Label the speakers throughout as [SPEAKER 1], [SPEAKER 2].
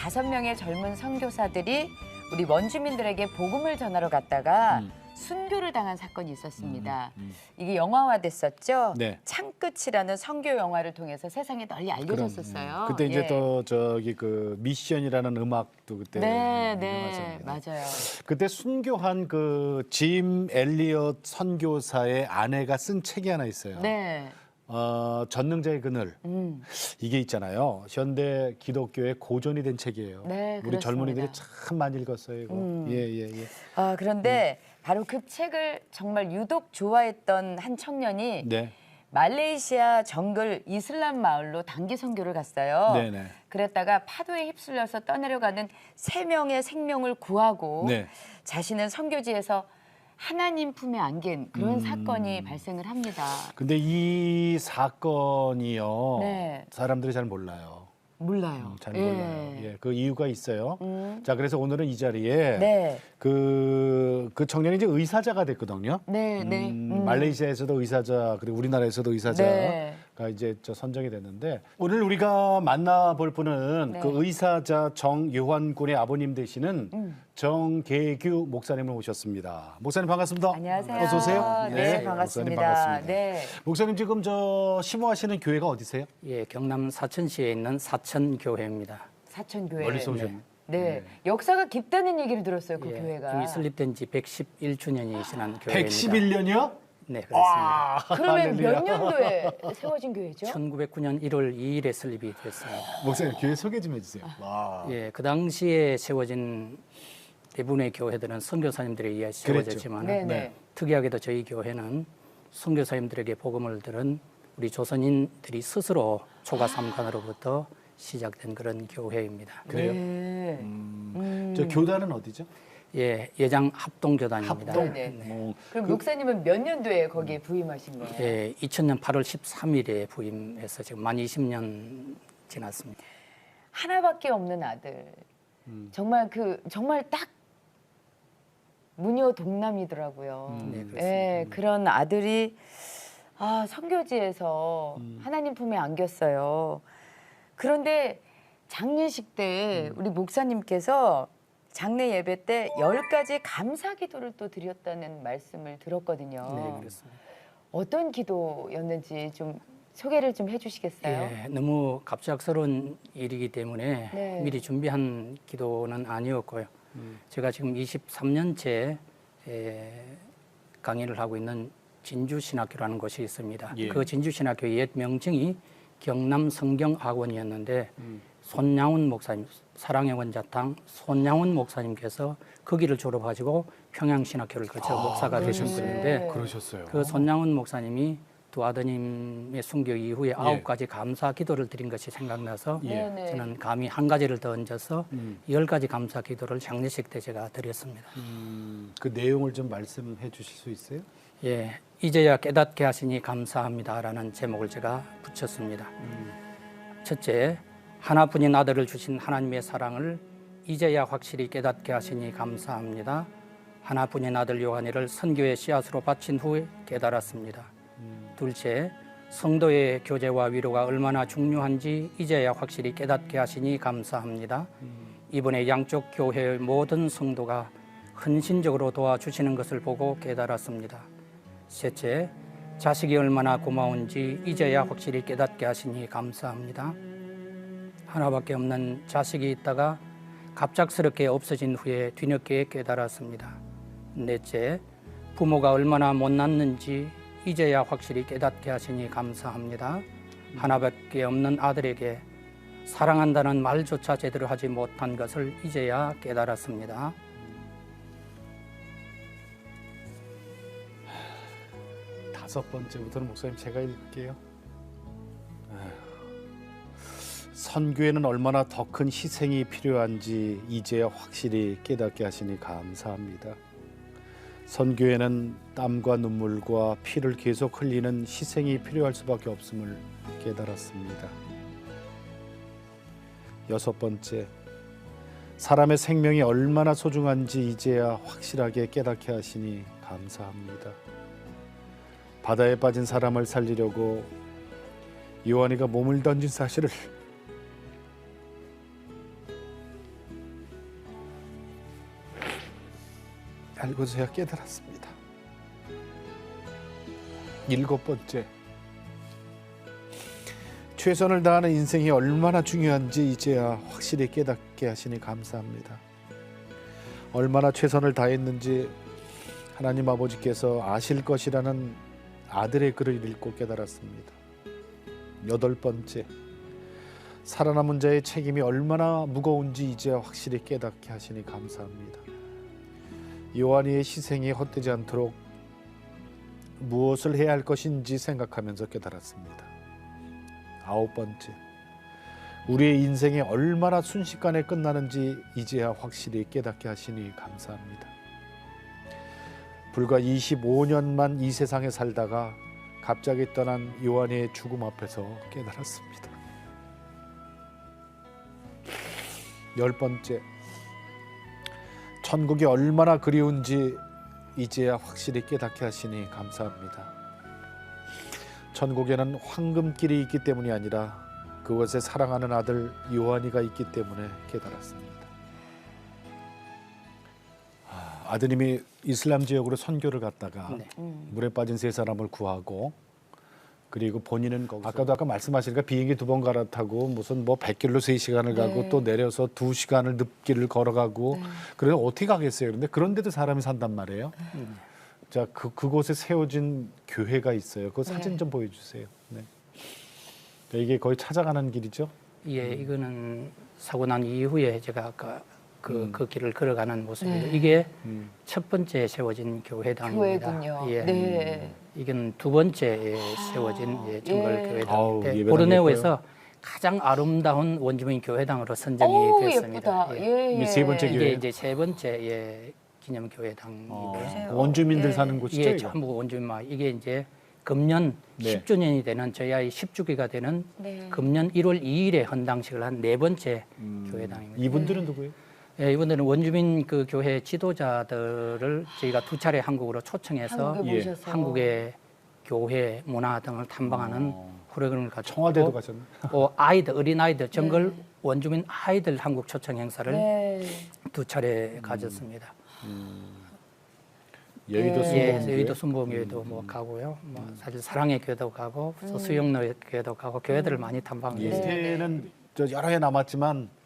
[SPEAKER 1] 다섯 명의 젊은 선교사들이 우리 원주민들에게 복음을 전하러 갔다가
[SPEAKER 2] 음.
[SPEAKER 1] 순교를 당한 사건이 있었습니다.
[SPEAKER 2] 음,
[SPEAKER 1] 이게 영화화됐었죠.
[SPEAKER 2] 네.
[SPEAKER 1] 창끝이라는 선교 영화를 통해서 세상에 널리 알려졌었어요.
[SPEAKER 2] 그때 이제
[SPEAKER 1] 예.
[SPEAKER 2] 또 저기 그 미션이라는 음악도 그때
[SPEAKER 1] 네. 네, 맞아요.
[SPEAKER 2] 그때 순교한 그 짐 엘리엇 선교사의 아내가 쓴 책이 하나 있어요.
[SPEAKER 1] 네,
[SPEAKER 2] 어, 전능자의 그늘
[SPEAKER 1] 음,
[SPEAKER 2] 이게 있잖아요. 현대 기독교의 고전이 된 책이에요.
[SPEAKER 1] 네,
[SPEAKER 2] 우리
[SPEAKER 1] 그렇습니다.
[SPEAKER 2] 젊은이들이 참 많이 읽었어요. 이거.
[SPEAKER 1] 음.
[SPEAKER 2] 예, 예, 예.
[SPEAKER 1] 아 그런데 바로 그 책을 정말 유독 좋아했던 한 청년이
[SPEAKER 2] 네,
[SPEAKER 1] 말레이시아 정글 이슬람 마을로 단기 선교를 갔어요.
[SPEAKER 2] 네, 네.
[SPEAKER 1] 그랬다가 파도에 휩쓸려서 떠내려가는 세 명의 생명을 구하고
[SPEAKER 2] 네.
[SPEAKER 1] 자신은 선교지에서 하나님 품에 안긴 그런
[SPEAKER 2] 음.
[SPEAKER 1] 사건이 발생을 합니다.
[SPEAKER 2] 근데 이 사건이요.
[SPEAKER 1] 네.
[SPEAKER 2] 사람들이 잘 몰라요.
[SPEAKER 1] 몰라요.
[SPEAKER 2] 음, 잘 몰라요. 예, 그 이유가 있어요.
[SPEAKER 1] 음.
[SPEAKER 2] 자, 그래서 오늘은 이 자리에
[SPEAKER 1] 네,
[SPEAKER 2] 그, 그 청년이 이제 의사자가 됐거든요.
[SPEAKER 1] 네, 네.
[SPEAKER 2] 음,
[SPEAKER 1] 음.
[SPEAKER 2] 말레이시아에서도 의사자 그리고 우리나라에서도 의사자가
[SPEAKER 1] 네.
[SPEAKER 2] 이제 저 선정이 됐는데 오늘 우리가 만나볼 분은
[SPEAKER 1] 네.
[SPEAKER 2] 그 의사자 정요한 군의 아버님 되시는
[SPEAKER 1] 음.
[SPEAKER 2] 정계규 목사님을 모셨습니다. 목사님 반갑습니다.
[SPEAKER 1] 안녕하세요.
[SPEAKER 2] 어서 오세요.
[SPEAKER 1] 네,
[SPEAKER 2] 목사님
[SPEAKER 1] 반갑습니다.
[SPEAKER 2] 반갑습니다.
[SPEAKER 1] 네.
[SPEAKER 2] 목사님 지금 저 심호하시는 교회가 어디세요?
[SPEAKER 3] 예, 경남 사천시에 있는 사천교회입니다.
[SPEAKER 1] 사천교회.
[SPEAKER 2] 멀리서 오셨네.
[SPEAKER 1] 네. 역사가 깊다는 얘기를 들었어요, 그
[SPEAKER 3] 예,
[SPEAKER 1] 교회가.
[SPEAKER 3] 이미 설립된 지 111주년이 지난 교회입니다.
[SPEAKER 2] 111년이요?
[SPEAKER 3] 네, 그렇습니다.
[SPEAKER 1] 그러면 몇 년도에 세워진 교회죠?
[SPEAKER 3] 1909년 1월 2일에 설립이 됐습니다.
[SPEAKER 2] 목사님 교회 소개 좀 해주세요. 와.
[SPEAKER 3] 예, 그 당시에 세워진 대부분의 교회들은 선교사님들에 의해 세워졌지만
[SPEAKER 1] 네,
[SPEAKER 2] 네.
[SPEAKER 1] 네.
[SPEAKER 3] 특이하게도 저희 교회는 선교사님들에게 복음을 들은 우리 조선인들이 스스로 초가 삼관으로부터 시작된 그런 교회입니다.
[SPEAKER 2] 그래요?
[SPEAKER 1] 네.
[SPEAKER 2] 음. 저 교단은 어디죠?
[SPEAKER 3] 예, 예장 합동교단입니다.
[SPEAKER 2] 합동.
[SPEAKER 1] 네, 네.
[SPEAKER 2] 어,
[SPEAKER 1] 그럼 목사님은 몇 년도에 거기에 부임하신 거예요?
[SPEAKER 3] 예, 2000년 8월 13일에 부임해서 지금 만 20년 지났습니다.
[SPEAKER 1] 하나밖에 없는 아들.
[SPEAKER 2] 음.
[SPEAKER 1] 정말 그 정말 딱 무녀 동남이더라고요.
[SPEAKER 2] 음.
[SPEAKER 3] 네, 그렇습니다.
[SPEAKER 1] 예, 그런 아들이 아, 선교지에서
[SPEAKER 2] 음.
[SPEAKER 1] 하나님 품에 안겼어요. 그런데 장례식 때
[SPEAKER 2] 음.
[SPEAKER 1] 우리 목사님께서 장례 예배 때 열 가지 감사 기도를 또 드렸다는 말씀을 들었거든요.
[SPEAKER 3] 네, 그렇습니다.
[SPEAKER 1] 어떤 기도였는지 좀 소개를 좀 해주시겠어요?
[SPEAKER 3] 예, 너무 갑작스러운 일이기 때문에
[SPEAKER 1] 네.
[SPEAKER 3] 미리 준비한 기도는 아니었고요.
[SPEAKER 2] 음.
[SPEAKER 3] 제가 지금 23년째 강의를 하고 있는 진주신학교라는 곳이 있습니다.
[SPEAKER 2] 예.
[SPEAKER 3] 그 진주신학교 옛 명칭이 경남 성경학원이었는데
[SPEAKER 2] 음.
[SPEAKER 3] 손양훈 목사님, 사랑의 원자탕 손양훈 목사님께서 거기를 졸업하시고 평양신학교를 거쳐 목사가 되신
[SPEAKER 1] 네.
[SPEAKER 3] 분인데
[SPEAKER 2] 그러셨어요.
[SPEAKER 3] 그 손양훈 목사님이 두 아드님의 순교 이후에 아홉 가지 감사 기도를 드린 것이 생각나서
[SPEAKER 2] 예.
[SPEAKER 1] 네네.
[SPEAKER 3] 저는 감히 한 가지를 더 얹어서
[SPEAKER 2] 음.
[SPEAKER 3] 열 가지 감사 기도를 장례식 때 제가 드렸습니다.
[SPEAKER 2] 음, 그 내용을 좀 말씀해 주실 수 있어요?
[SPEAKER 3] 예, 이제야 깨닫게 하시니 감사합니다라는 제목을 제가 붙였습니다. 첫째, 하나뿐인 아들을 주신 하나님의 사랑을 이제야 확실히 깨닫게 하시니 감사합니다. 하나뿐인 아들 요한이를 선교의 씨앗으로 바친 후에 깨달았습니다. 둘째, 성도의 교제와 위로가 얼마나 중요한지 이제야 확실히 깨닫게 하시니 감사합니다. 이번에 양쪽 교회의 모든 성도가 헌신적으로 도와주시는 것을 보고 깨달았습니다. 셋째, 자식이 얼마나 고마운지 이제야 확실히 깨닫게 하시니 감사합니다. 하나밖에 없는 자식이 있다가 갑작스럽게 없어진 후에 뒤늦게 깨달았습니다. 넷째, 부모가 얼마나 못났는지 이제야 확실히 깨닫게 하시니 감사합니다. 하나밖에 없는 아들에게 사랑한다는 말조차 제대로 하지 못한 것을 이제야 깨달았습니다.
[SPEAKER 2] 다섯 번째부터는 목사님 제가 읽을게요. 선교에는 얼마나 더 큰 희생이 필요한지 이제야 확실히 깨닫게 하시니 감사합니다. 선교에는 땀과 눈물과 피를 계속 흘리는 희생이 필요할 수밖에 없음을 깨달았습니다. 여섯 번째, 사람의 생명이 얼마나 소중한지 이제야 확실하게 깨닫게 하시니 감사합니다. 바다에 빠진 사람을 살리려고 요한이가 몸을 던진 사실을 알고서야 깨달았습니다. 일곱 번째, 최선을 다하는 인생이 얼마나 중요한지 이제야 확실히 깨닫게 하시니 감사합니다. 얼마나 최선을 다했는지 하나님 아버지께서 아실 것이라는 아들의 글을 읽고 깨달았습니다. 여덟 번째, 살아남은 자의 책임이 얼마나 무거운지 이제야 확실히 깨닫게 하시니 감사합니다. 요한이의 희생이 헛되지 않도록 무엇을 해야 할 것인지 생각하면서 깨달았습니다. 아홉 번째, 우리의 인생이 얼마나 순식간에 끝나는지 이제야 확실히 깨닫게 하시니 감사합니다. 불과 25년만 이 세상에 살다가 갑자기 떠난 요한의 죽음 앞에서 깨달았습니다. 열 번째, 천국이 얼마나 그리운지 이제야 확실히 깨닫게 하시니 감사합니다. 천국에는 황금길이 있기 때문이 아니라 그곳에 사랑하는 아들 요한이가 있기 때문에 깨달았습니다. 아, 아드님이 이슬람 지역으로 선교를 갔다가
[SPEAKER 3] 네.
[SPEAKER 2] 물에 빠진 세 사람을 구하고 그리고 본인은 거기서 아까도 아까 말씀하시니까 비행기 두 번 갈아타고 무슨 뭐 100길로 세시간을 가고
[SPEAKER 1] 네.
[SPEAKER 2] 또 내려서 두시간을 늪길을 걸어가고 그래서 어떻게 가겠어요. 그런데 그런데도 사람이 산단 말이에요. 자, 그 그곳에 세워진 교회가 있어요. 그 사진
[SPEAKER 1] 네.
[SPEAKER 2] 좀 보여 주세요. 네. 자, 이게 거의 찾아가는 길이죠.
[SPEAKER 3] 예, 이거는 사고 난 이후에 제가 아까 그,
[SPEAKER 2] 음.
[SPEAKER 3] 그 길을 걸어가는 모습이에요.
[SPEAKER 1] 네.
[SPEAKER 3] 이게
[SPEAKER 2] 음.
[SPEAKER 3] 첫 번째 세워진 교회당입니다.
[SPEAKER 1] 교회군요.
[SPEAKER 3] 예.
[SPEAKER 1] 네.
[SPEAKER 3] 이건 두 번째 세워진 예, 정글
[SPEAKER 1] 예.
[SPEAKER 3] 교회당인데 보르네오에서 가장 아름다운 원주민 교회당으로 선정이
[SPEAKER 1] 오
[SPEAKER 3] 되었습니다.
[SPEAKER 1] 예쁘다.
[SPEAKER 3] 예.
[SPEAKER 1] 예,
[SPEAKER 2] 이게
[SPEAKER 1] 예.
[SPEAKER 2] 세 번째
[SPEAKER 3] 이게
[SPEAKER 2] 교회.
[SPEAKER 3] 이제 세 번째 예, 기념 교회당이고요.
[SPEAKER 2] 어,
[SPEAKER 1] 그러세요.
[SPEAKER 2] 원주민들
[SPEAKER 1] 예.
[SPEAKER 2] 사는 곳이죠.
[SPEAKER 3] 이게
[SPEAKER 2] 이거?
[SPEAKER 3] 전부 원주민만 이게 이제 금년
[SPEAKER 2] 네.
[SPEAKER 3] 10주년이 되는 저희 아이 10주기가 되는
[SPEAKER 1] 네.
[SPEAKER 3] 금년 1월 2일에 헌당식을 한 네 번째
[SPEAKER 2] 음,
[SPEAKER 3] 교회당입니다.
[SPEAKER 2] 이분들은 누구예요?
[SPEAKER 3] 예, 이분들은 원주민 그 교회 지도자들을 저희가 두 차례 한국으로 초청해서
[SPEAKER 1] 한국에
[SPEAKER 2] 예.
[SPEAKER 3] 한국의 교회 문화 등을 탐방하는
[SPEAKER 2] 어.
[SPEAKER 3] 프로그램을 가지고
[SPEAKER 2] 청와대도 가셨네.
[SPEAKER 3] 또 아이들 어린 아이들 정글
[SPEAKER 1] 네.
[SPEAKER 3] 원주민 아이들 한국 초청 행사를
[SPEAKER 1] 네.
[SPEAKER 3] 두 차례 가졌습니다.
[SPEAKER 2] 여의도
[SPEAKER 1] 예.
[SPEAKER 2] 순복음
[SPEAKER 3] 예,
[SPEAKER 2] 교회.
[SPEAKER 3] 여의도 순복음교회도 뭐 가고요. 뭐 사실 사랑의 교회도 가고 또 수영로 교회도 가고 교회들을 많이 탐방을
[SPEAKER 2] 예.
[SPEAKER 3] 했어요.
[SPEAKER 2] 은퇴는 저 여러 해 남았지만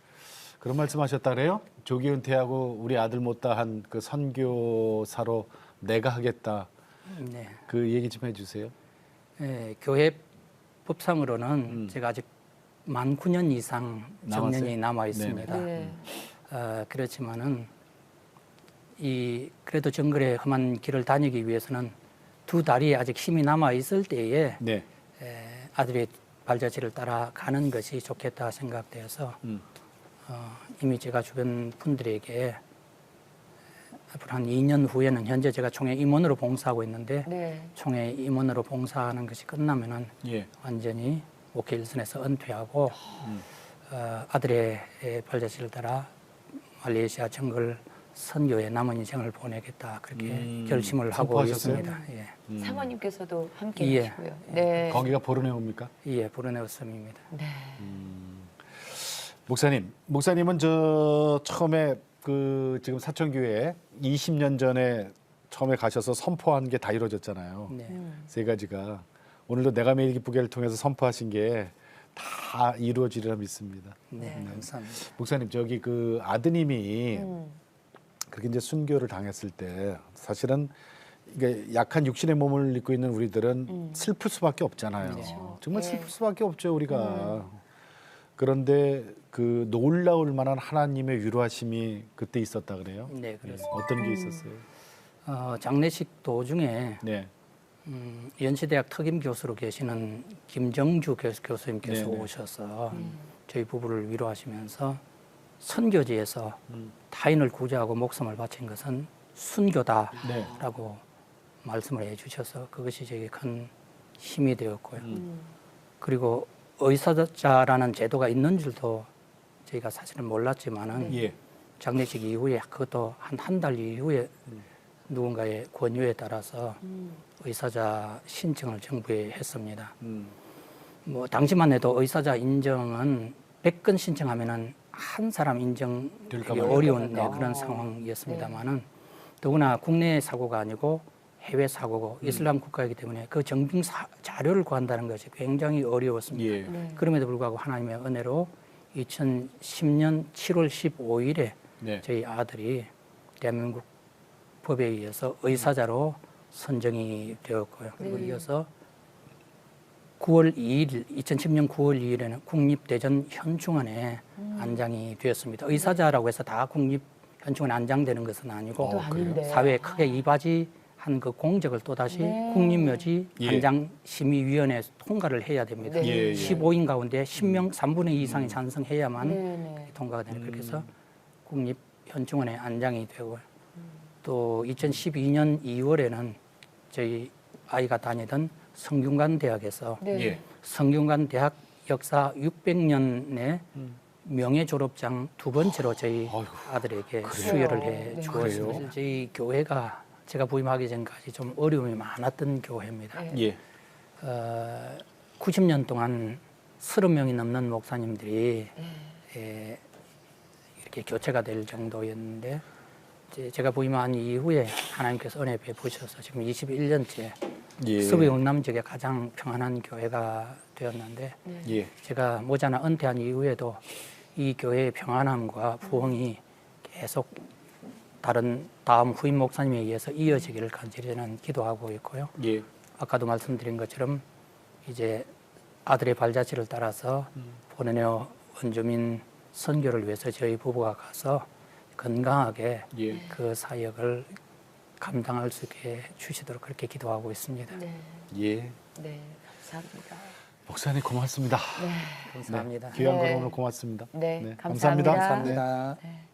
[SPEAKER 2] 그런 말씀하셨다 그래요? 조기 은퇴하고 우리 아들 못다 한 그 선교사로 내가 하겠다
[SPEAKER 3] 네.
[SPEAKER 2] 그 얘기 좀 해주세요.
[SPEAKER 3] 예, 교회 법상으로는
[SPEAKER 2] 음.
[SPEAKER 3] 제가 아직 만 9년 이상? 정년이 남아 있습니다.
[SPEAKER 1] 네.
[SPEAKER 3] 어, 그렇지만은 이 그래도 정글의 험한 길을 다니기 위해서는 두 다리에 아직 힘이 남아 있을 때에
[SPEAKER 2] 네.
[SPEAKER 3] 에, 아들의 발자취를 따라 가는 것이 좋겠다 생각되어서
[SPEAKER 2] 음.
[SPEAKER 3] 어, 이미 제가 주변 분들에게 앞으로 한 2년 후에는 현재 제가 총회 임원으로 봉사하고 있는데
[SPEAKER 1] 네.
[SPEAKER 3] 총회 임원으로 봉사하는 것이 끝나면은
[SPEAKER 2] 예.
[SPEAKER 3] 완전히 목회 일선에서 은퇴하고
[SPEAKER 2] 음.
[SPEAKER 3] 어, 아들의 에, 발자취를 따라 말레이시아 정글 선교에 남은 인생을 보내겠다 그렇게
[SPEAKER 2] 음,
[SPEAKER 3] 결심을 하고
[SPEAKER 2] 선포하셨어요?
[SPEAKER 3] 있습니다. 예,
[SPEAKER 2] 음.
[SPEAKER 1] 사모님께서도 함께
[SPEAKER 3] 예.
[SPEAKER 1] 하시고요. 네.
[SPEAKER 2] 거기가 보르네오입니까?
[SPEAKER 3] 예, 브루네오 섬입니다.
[SPEAKER 1] 네.
[SPEAKER 2] 목사님, 목사님은 저 처음에 그 지금 사천교회 20년 전에 처음에 가셔서 선포한 게 다 이루어졌잖아요.
[SPEAKER 3] 네.
[SPEAKER 1] 음.
[SPEAKER 2] 세 가지가 오늘도 내가 매일 기쁘게를 통해서 선포하신 게 다 이루어지리라 믿습니다.
[SPEAKER 3] 네,
[SPEAKER 1] 네.
[SPEAKER 3] 감사합니다.
[SPEAKER 2] 목사님 저기 그 아드님이
[SPEAKER 1] 음.
[SPEAKER 2] 그렇게 이제 순교를 당했을 때 사실은 이게 약한 육신의 몸을 입고 있는 우리들은
[SPEAKER 1] 음.
[SPEAKER 2] 슬플 수밖에 없잖아요.
[SPEAKER 1] 그렇죠.
[SPEAKER 2] 정말
[SPEAKER 1] 네.
[SPEAKER 2] 슬플 수밖에 없죠 우리가. 그런데 그 놀라울 만한 하나님의 위로하심이 그때 있었다 그래요.
[SPEAKER 3] 네, 그렇습니다.
[SPEAKER 2] 어떤 게
[SPEAKER 1] 음.
[SPEAKER 2] 있었어요?
[SPEAKER 3] 어, 장례식 도중에
[SPEAKER 2] 네.
[SPEAKER 3] 음, 연세대학 특임 교수로 계시는 김정주 교수, 교수님께서
[SPEAKER 2] 네네.
[SPEAKER 3] 오셔서
[SPEAKER 1] 음.
[SPEAKER 3] 저희 부부를 위로하시면서 선교지에서
[SPEAKER 2] 음.
[SPEAKER 3] 타인을 구제하고 목숨을 바친 것은 순교다라고
[SPEAKER 2] 네.
[SPEAKER 3] 말씀을 해주셔서 그것이 저에게 큰 힘이 되었고요.
[SPEAKER 1] 음.
[SPEAKER 3] 그리고 의사자라는 제도가 있는 줄도 저희가 사실은 몰랐지만은
[SPEAKER 2] 예.
[SPEAKER 3] 장례식 이후에 그것도 한 한 달 이후에 누군가의 권유에 따라서
[SPEAKER 1] 음.
[SPEAKER 3] 의사자 신청을 정부에 했습니다.
[SPEAKER 2] 음.
[SPEAKER 3] 뭐 당시만 해도 의사자 인정은 100건 신청하면은 한 사람
[SPEAKER 2] 말까.
[SPEAKER 3] 어려운 네,
[SPEAKER 1] 아.
[SPEAKER 3] 그런 상황이었습니다만은 더구나 국내 사고가 아니고 해외 사고고
[SPEAKER 2] 음.
[SPEAKER 3] 이슬람 국가이기 때문에 그 정빙 사- 자료를 구한다는 것이 굉장히 어려웠습니다.
[SPEAKER 2] 예.
[SPEAKER 1] 네.
[SPEAKER 3] 그럼에도 불구하고 하나님의 은혜로 2010년 7월 15일에
[SPEAKER 2] 네.
[SPEAKER 3] 저희 아들이 대한민국 법에 의해서 의사자로 선정이 되었고요. 그리고
[SPEAKER 1] 네.
[SPEAKER 3] 이어서 9월 2일, 2010년 9월 2일에는 국립대전 현충원에
[SPEAKER 1] 음.
[SPEAKER 3] 안장이 되었습니다. 의사자라고 해서 다 국립 현충원에 안장되는 것은 아니고
[SPEAKER 1] 또 아닌데.
[SPEAKER 3] 사회에 크게 이바지 한 그 공적을 또 다시
[SPEAKER 1] 네.
[SPEAKER 3] 국립묘지
[SPEAKER 2] 예.
[SPEAKER 3] 안장심의위원회 통과를 해야 됩니다.
[SPEAKER 1] 네.
[SPEAKER 2] 예, 예.
[SPEAKER 3] 15인 가운데 10명 3분의 2 이상이 찬성해야만
[SPEAKER 1] 네네.
[SPEAKER 3] 통과가 되는
[SPEAKER 2] 음.
[SPEAKER 3] 그렇게 해서 국립 현충원에 안장이 되고 또 2012년 2월에는 저희 아이가 다니던 성균관 대학에서
[SPEAKER 1] 네.
[SPEAKER 2] 예.
[SPEAKER 3] 성균관 대학 역사 600년의
[SPEAKER 2] 음.
[SPEAKER 3] 명예 졸업장 두 번째로 저희 아들에게
[SPEAKER 1] 그래요?
[SPEAKER 3] 수여를 해
[SPEAKER 1] 네.
[SPEAKER 3] 주었습니다. 저희 교회가 제가 부임하기 전까지 좀 어려움이 많았던 교회입니다.
[SPEAKER 1] 네.
[SPEAKER 2] 예.
[SPEAKER 3] 어, 90년 동안 30명이 넘는 목사님들이
[SPEAKER 1] 네.
[SPEAKER 3] 예, 이렇게 교체가 될 정도였는데 이제 제가 부임한 이후에 하나님께서 은혜 베푸셔서 지금 21년째
[SPEAKER 2] 예.
[SPEAKER 3] 서부 영남 지역에 가장 평안한 교회가 되었는데
[SPEAKER 2] 예.
[SPEAKER 3] 제가 모자나 은퇴한 이후에도 이 교회의 평안함과 부흥이 계속 다른 다음 후임 목사님에 의해서 이어지기를 간절히 저는 기도하고 있고요.
[SPEAKER 2] 예.
[SPEAKER 3] 아까도 말씀드린 것처럼 이제 아들의 발자취를 따라서 보내녀 원주민 선교를 위해서 저희 부부가 가서 건강하게
[SPEAKER 2] 예.
[SPEAKER 3] 그 사역을 감당할 수 있게 주시도록 그렇게 기도하고 있습니다.
[SPEAKER 1] 네.
[SPEAKER 2] 예.
[SPEAKER 1] 네. 감사합니다.
[SPEAKER 2] 목사님 고맙습니다.
[SPEAKER 1] 네.
[SPEAKER 3] 감사합니다.
[SPEAKER 2] 귀한
[SPEAKER 1] 네.
[SPEAKER 2] 걸 오늘 고맙습니다.
[SPEAKER 1] 네.
[SPEAKER 2] 네,
[SPEAKER 1] 감사합니다.
[SPEAKER 2] 감사합니다.
[SPEAKER 3] 감사합니다.
[SPEAKER 1] 네.